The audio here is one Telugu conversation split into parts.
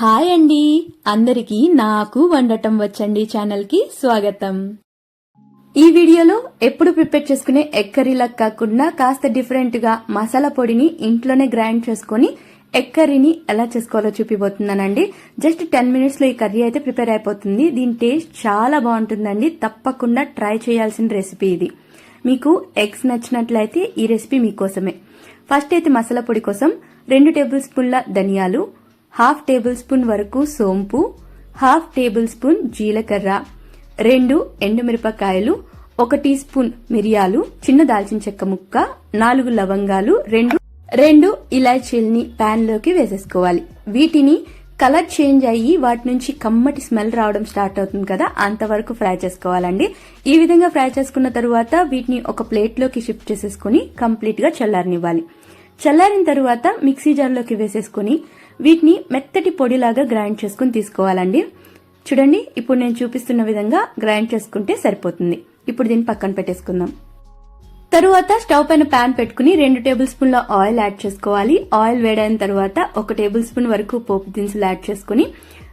హాయ్ అండి. అందరికీ నాకు వండటం వచ్చండి ఛానల్కి స్వాగతం. ఈ వీడియోలో ఎప్పుడు ప్రిపేర్ చేసుకునే ఎగ్ కర్రీలా కాకుండా కాస్త డిఫరెంట్గా మసాలా పొడిని ఇంట్లోనే గ్రైండ్ చేసుకుని ఎగ్ కర్రీని ఎలా చేసుకోవాలో చూపిపోతున్నానండి జస్ట్ టెన్ మినిట్స్లో ఈ కర్రీ అయితే ప్రిపేర్ అయిపోతుంది. దీని టేస్ట్ చాలా బాగుంటుందండి. తప్పకుండా ట్రై చేయాల్సిన రెసిపీ ఇది. మీకు ఎగ్స్ నచ్చినట్లయితే ఈ రెసిపీ మీకోసమే. ఫస్ట్ అయితే మసాలా పొడి కోసం రెండు టేబుల్ స్పూన్ల ధనియాలు హాఫ్ టేబుల్ స్పూన్ వరకు సోంపు హాఫ్ టేబుల్ స్పూన్ జీలకర్ర రెండు ఎండుమిరపకాయలు ఒక టీ స్పూన్ మిరియాలు చిన్న దాల్చిన చెక్క ముక్క నాలుగు లవంగాలు రెండు రెండు ఇలాచీల్ని ప్యాన్లోకి వేసేసుకోవాలి. వీటిని కలర్ చేంజ్ అయ్యి వాటి నుంచి కమ్మటి స్మెల్ రావడం స్టార్ట్ అవుతుంది కదా అంతవరకు ఫ్రై చేసుకోవాలండి. ఈ విధంగా ఫ్రై చేసుకున్న తర్వాత వీటిని ఒక ప్లేట్లోకి షిఫ్ట్ చేసేసుకుని కంప్లీట్గా చల్లారనివ్వాలి. చల్లారిన తర్వాత మిక్సీ జార్లోకి వేసేసుకుని వీటిని మెత్తటి పొడిలాగా గ్రైండ్ చేసుకుని తీసుకోవాలండి. చూడండి ఇప్పుడు నేను చూపిస్తున్న విధంగా గ్రైండ్ చేసుకుంటే సరిపోతుంది. ఇప్పుడు దీన్ని పక్కన పెట్టేసుకుందాం. తరువాత స్టవ్ పైన ప్యాన్ పెట్టుకుని రెండు టేబుల్ స్పూన్ల ఆయిల్ యాడ్ చేసుకోవాలి. ఆయిల్ వేడైన తర్వాత ఒక టేబుల్ స్పూన్ వరకు పోపు దినుసులు యాడ్ చేసుకుని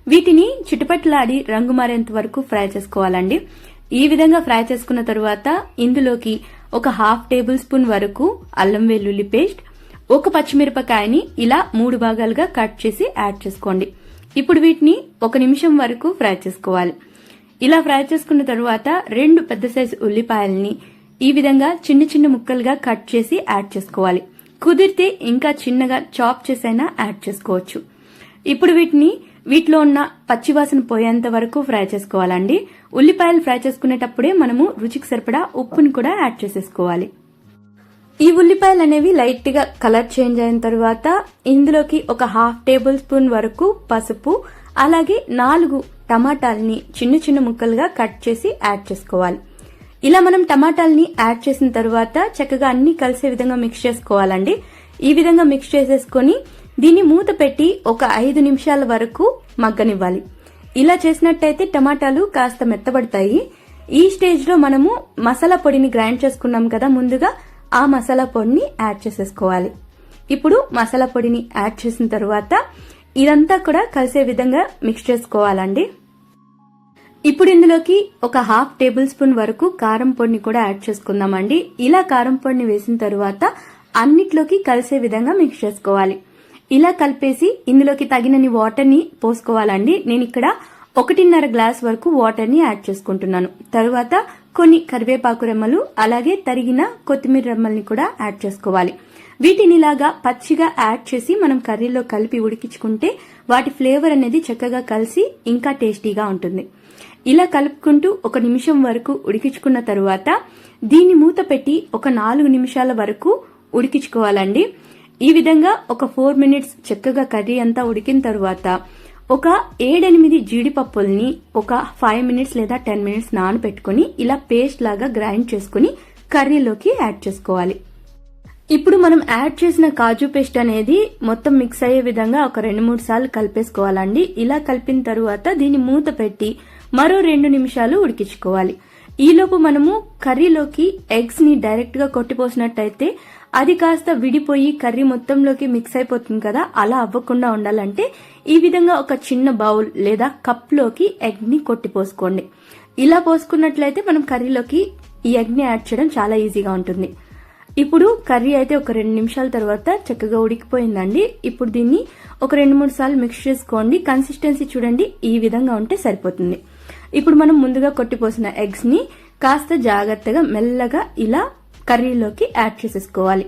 వీటిని చిటుపట్లాడి రంగు మారేంత వరకు ఫ్రై చేసుకోవాలండి. ఈ విధంగా ఫ్రై చేసుకున్న తరువాత ఇందులోకి ఒక హాఫ్ టేబుల్ స్పూన్ వరకు అల్లం వెల్లుల్లి పేస్ట్ ఒక పచ్చిమిరపకాయని ఇలా మూడు భాగాలుగా కట్ చేసి యాడ్ చేసుకోండి. ఇప్పుడు వీటిని ఒక నిమిషం వరకు ఫ్రై చేసుకోవాలి. ఇలా ఫ్రై చేసుకున్న తరువాత రెండు పెద్ద సైజు ఉల్లిపాయల్ని ఈ విధంగా చిన్న చిన్న ముక్కలుగా కట్ చేసి యాడ్ చేసుకోవాలి. కుదిరితే ఇంకా చిన్నగా చాప్ చేసైనా యాడ్ చేసుకోవచ్చు. ఇప్పుడు వీటిని వీటిలో ఉన్న పచ్చివాసన పోయేంత వరకు ఫ్రై చేసుకోవాలండి. ఉల్లిపాయలు ఫ్రై చేసుకునేటప్పుడే మనము రుచికి సరిపడా ఉప్పుని కూడా యాడ్ చేసేసుకోవాలి. ఈ ఉల్లిపాయలు అనేవి లైట్గా కలర్ చేంజ్ అయిన తర్వాత ఇందులోకి ఒక హాఫ్ టేబుల్ స్పూన్ వరకు పసుపు అలాగే నాలుగు టమాటాలని చిన్న చిన్న ముక్కలుగా కట్ చేసి యాడ్ చేసుకోవాలి. ఇలా మనం టమాటాలని యాడ్ చేసిన తర్వాత చక్కగా అన్ని కలిసే విధంగా మిక్స్ చేసుకోవాలండి. ఈ విధంగా మిక్స్ చేసేసుకొని దీన్ని మూత పెట్టి ఒక ఐదు నిమిషాల వరకు మగ్గనివ్వాలి. ఇలా చేసినట్టయితే టమాటాలు కాస్త మెత్తబడతాయి. ఈ స్టేజ్లో మనము మసాలా పొడిని గ్రైండ్ చేసుకున్నాం కదా ముందుగా ఆ మసాలా పొడిని యాడ్ చేసేసుకోవాలి. ఇప్పుడు మసాలా పొడిని యాడ్ చేసిన తర్వాత ఇదంతా కూడా కలిసే విధంగా మిక్స్ చేసుకోవాలండి. ఇప్పుడు ఇందులోకి ఒక హాఫ్ టేబుల్ స్పూన్ వరకు కారం పొడిని కూడా యాడ్ చేసుకుందామండి. ఇలా కారం పొడిని వేసిన తర్వాత అన్నిట్లోకి కలిసే విధంగా మిక్స్ చేసుకోవాలి. ఇలా కలిపేసి ఇందులోకి తగినన్ని వాటర్ని పోసుకోవాలండి. నేను ఇక్కడ ఒకటిన్నర గ్లాస్ వరకు వాటర్ని యాడ్ చేసుకుంటున్నాను. తరువాత కొన్ని కరివేపాకు రెమ్మలు అలాగే తరిగిన కొత్తిమీర రెమ్మల్ని కూడా యాడ్ చేసుకోవాలి. వీటిని ఇలాగా పచ్చిగా యాడ్ చేసి మనం కర్రీలో కలిపి ఉడికించుకుంటే వాటి ఫ్లేవర్ అనేది చక్కగా కలిసి ఇంకా టేస్టీగా ఉంటుంది. ఇలా కలుపుకుంటూ ఒక నిమిషం వరకు ఉడికించుకున్న తరువాత దీన్ని మూత పెట్టి ఒక నాలుగు నిమిషాల వరకు ఉడికించుకోవాలండి. ఈ విధంగా ఒక ఫోర్ మినిట్స్ చక్కగా కర్రీ అంతా ఉడికిన తరువాత ఒక ఏడెనిమిది జీడిపప్పుల్ని ఒక ఫైవ్ మినిట్స్ లేదా టెన్ మినిట్స్ నానబెట్టుకుని ఇలా పేస్ట్ లాగా గ్రైండ్ చేసుకుని కర్రీలోకి యాడ్ చేసుకోవాలి. ఇప్పుడు మనం యాడ్ చేసిన కాజు పేస్ట్ అనేది మొత్తం మిక్స్ అయ్యే విధంగా ఒక రెండు మూడు సార్లు కలిపేసుకోవాలండి. ఇలా కలిపిన తరువాత దీన్ని మూత పెట్టి మరో రెండు నిమిషాలు ఉడికించుకోవాలి. ఈలోపు మనము కర్రీలోకి ఎగ్స్ని డైరెక్ట్గా కొట్టిపోసినట్టయితే అది కాస్త విడిపోయి కర్రీ మొత్తంలోకి మిక్స్ అయిపోతుంది కదా అలా అవ్వకుండా ఉండాలంటే ఈ విధంగా ఒక చిన్న బౌల్ లేదా కప్లోకి ఎగ్ని ఇలా పోసుకున్నట్లయితే మనం కర్రీలోకి ఈ ఎగ్ని యాడ్ చేయడం చాలా ఈజీగా ఉంటుంది. ఇప్పుడు కర్రీ అయితే ఒక రెండు నిమిషాల తర్వాత చక్కగా ఉడికిపోయిందండి. ఇప్పుడు దీన్ని ఒక రెండు మూడు సార్లు మిక్స్ చేసుకోండి. కన్సిస్టెన్సీ చూడండి ఈ విధంగా ఉంటే సరిపోతుంది. ఇప్పుడు మనం ముందుగా కొట్టిపోసిన ఎగ్స్ని కాస్త జాగ్రత్తగా మెల్లగా ఇలా కర్రీలోకి యాడ్ చేసేసుకోవాలి.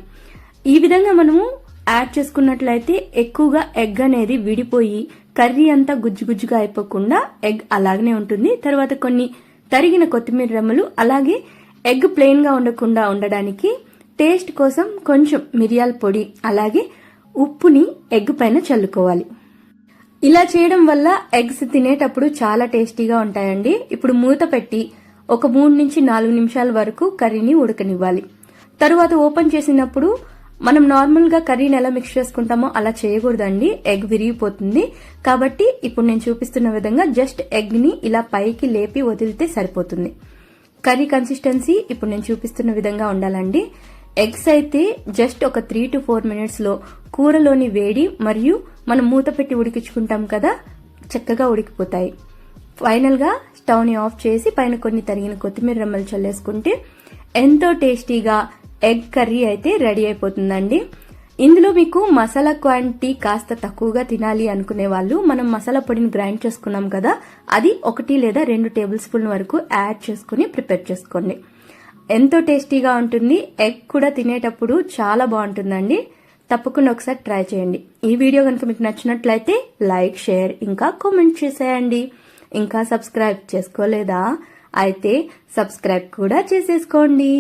ఈ విధంగా మనము యాడ్ చేసుకున్నట్లయితే ఎక్కువగా ఎగ్ అనేది విడిపోయి కర్రీ అంతా గుజ్జు గుజ్జుగా అయిపోకుండా ఎగ్ అలాగనే ఉంటుంది. తర్వాత కొన్ని తరిగిన కొత్తిమీర రెమ్మలు అలాగే ఎగ్ ప్లెయిన్గా ఉండకుండా ఉండడానికి టేస్ట్ కోసం కొంచెం మిరియాల పొడి అలాగే ఉప్పుని ఎగ్ పైన చల్లుకోవాలి. ఇలా చేయడం వల్ల ఎగ్స్ తినేటప్పుడు చాలా టేస్టీగా ఉంటాయండి. ఇప్పుడు మూత పెట్టి ఒక మూడు నుంచి నాలుగు నిమిషాల వరకు కర్రీని ఉడకనివ్వాలి. తరువాత ఓపెన్ చేసినప్పుడు మనం నార్మల్గా కర్రీని ఎలా మిక్స్ చేసుకుంటామో అలా చేయకూడదండి. ఎగ్ విరిగిపోతుంది. కాబట్టి ఇప్పుడు నేను చూపిస్తున్న విధంగా జస్ట్ ఎగ్ని ఇలా పైకి లేపి వదిలితే సరిపోతుంది. కర్రీ కన్సిస్టెన్సీ ఇప్పుడు నేను చూపిస్తున్న విధంగా ఉండాలండి. ఎగ్స్ అయితే జస్ట్ ఒక త్రీ టు ఫోర్ మినిట్స్లో కూరలోని వేడి మరియు మనం మూత పెట్టి ఉడికించుకుంటాం కదా చక్కగా ఉడికిపోతాయి. ఫైనల్గా స్టవ్ని ఆఫ్ చేసి పైన కొన్ని తరిగిన కొత్తిమీర రెమ్మలు చల్లేసుకుంటే ఎంతో టేస్టీగా ఎగ్ కర్రీ అయితే రెడీ అయిపోతుందండి. ఇందులో మీకు మసాలా క్వాంటిటీ కాస్త తక్కువగా తినాలి అనుకునే వాళ్ళు మనం మసాలా పొడిని గ్రైండ్ చేసుకున్నాం కదా అది ఒకటి లేదా రెండు టేబుల్ స్పూన్ వరకు యాడ్ చేసుకుని ప్రిపేర్ చేసుకోండి. ఎంతో టేస్టీగా ఉంటుంది ఎగ్ కూడా తినేటప్పుడు చాలా బాగుంటుందండి. తప్పకుండా ఒకసారి ట్రై చేయండి. ఈ వీడియో కనుక మీకు నచ్చినట్లయితే లైక్ షేర్ ఇంకా కామెంట్ చేసేయండి. ఇంకా సబ్స్క్రైబ్ చేసుకోలేదా? అయితే సబ్స్క్రైబ్ కూడా చేసేసుకోండి.